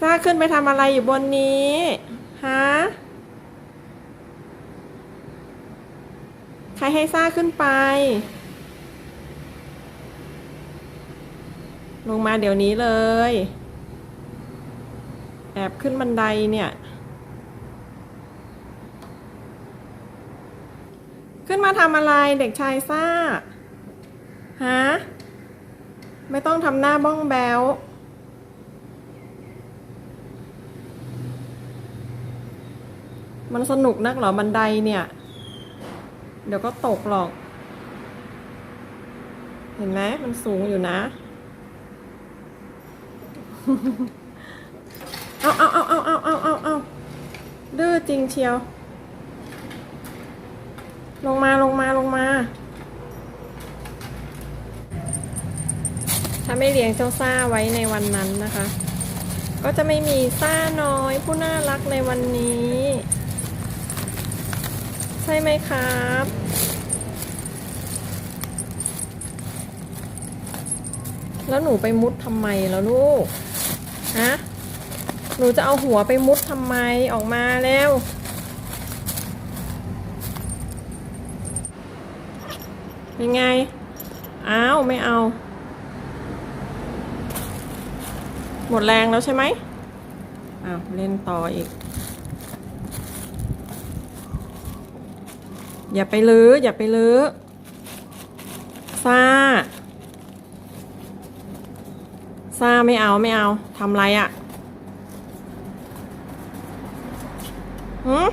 ซ่าขึ้นไปทำอะไรอยู่บนนี้ฮะใครให้ซ่าขึ้นไป ลงมาเดี๋ยวนี้เลย แอบขึ้นบันไดเนี่ย ขึ้นมาทำอะไรเด็กชายซ่าฮะไม่ต้องทำหน้าบ้องแบว มันสนุกนักเหรอบันไดเนี่ย เดี๋ยวก็ตกหรอก เห็นไหมมันสูงอยู่นะ เอาเอาเอาเอาเอาเอาเอาเอาดื้อจริงเชียว ลงมาลงมาลงมา ถ้าไม่เลี้ยงเจ้าซ่าไว้ในวันนั้นนะคะ ก็จะไม่มีซ่าน้อยผู้น่ารักในวันนี้ ใช่ไหมครับแล้วหนูไปมุดทำไมแล้วลูก ฮะ หนูจะเอาหัวไปมุดทำไมออกมาแล้วเป็นไง อ้าว ไม่เอา หมดแรงแล้วใช่ไหมอ้าว เล่นต่ออีก อย่าไปลื้ออย่าไปลื้อซาซาไม่เอาไม่เอาทำไรอะ่ะหืม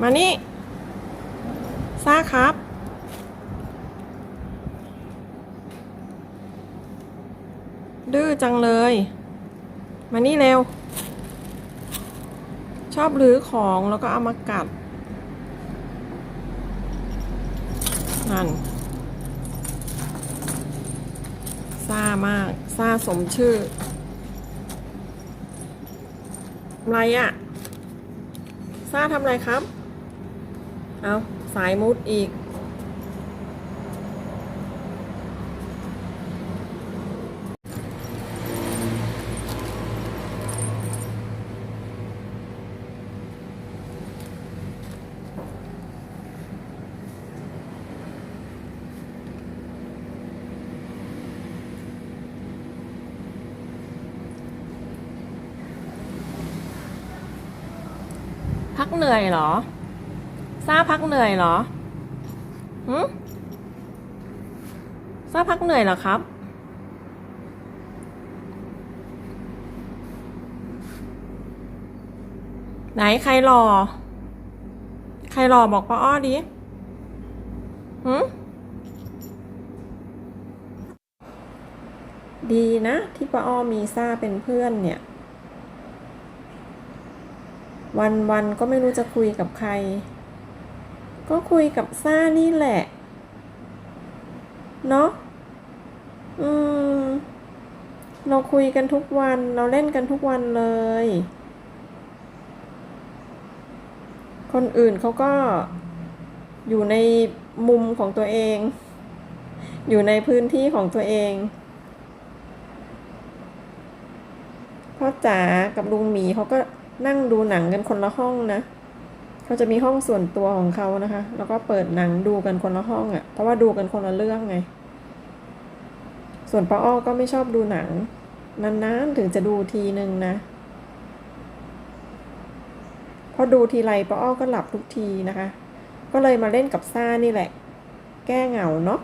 มานี่ซาครับดื้อจังเลย มานี่เร็ว ชอบรื้อของแล้วก็เอามากัด นั่นซ่ามากซ่าสมชื่ออะไรอะซ่าทำอะไรครับ เอาสายมุดอีก พักเหนื่อยเหรอซาพักเหนื่อยเหรอหืมซาพักเหนื่อยเหรอครับ ไหนใครรอ ใครรอบอกป้าอ้อดิหืมดีนะ ที่ป้าอ้อมีซาเป็นเพื่อนเนี่ย วันวันก็ไม่รู้จะคุยกับใคร ก็คุยกับซ่านี่แหละ เนาะ อืม เราคุยกันทุกวัน เราเล่นกันทุกวันเลย คนอื่นเขาก็อยู่ในมุมของตัวเอง อยู่ในพื้นที่ของตัวเองพ่อจ๋ากับลุงหมีเขาก็ นั่งดูหนังกันคนละห้องนะเขาจะมีห้องส่วนตัวของเขานะคะ แล้วก็เปิดหนังดูกันคนละห้องอะ่ะ เพราะว่าดูกันคนละเรื่องไง ส่วนป้าอ้อก็ไม่ชอบดูหนังนานๆถึงจะดูทีหนึ่งนะพอดูทีไรป้าอ้อก็หลับทุกทีนะคะ ก็เลยมาเล่นกับซ่านี่แหละ แก้เหงาเนาะ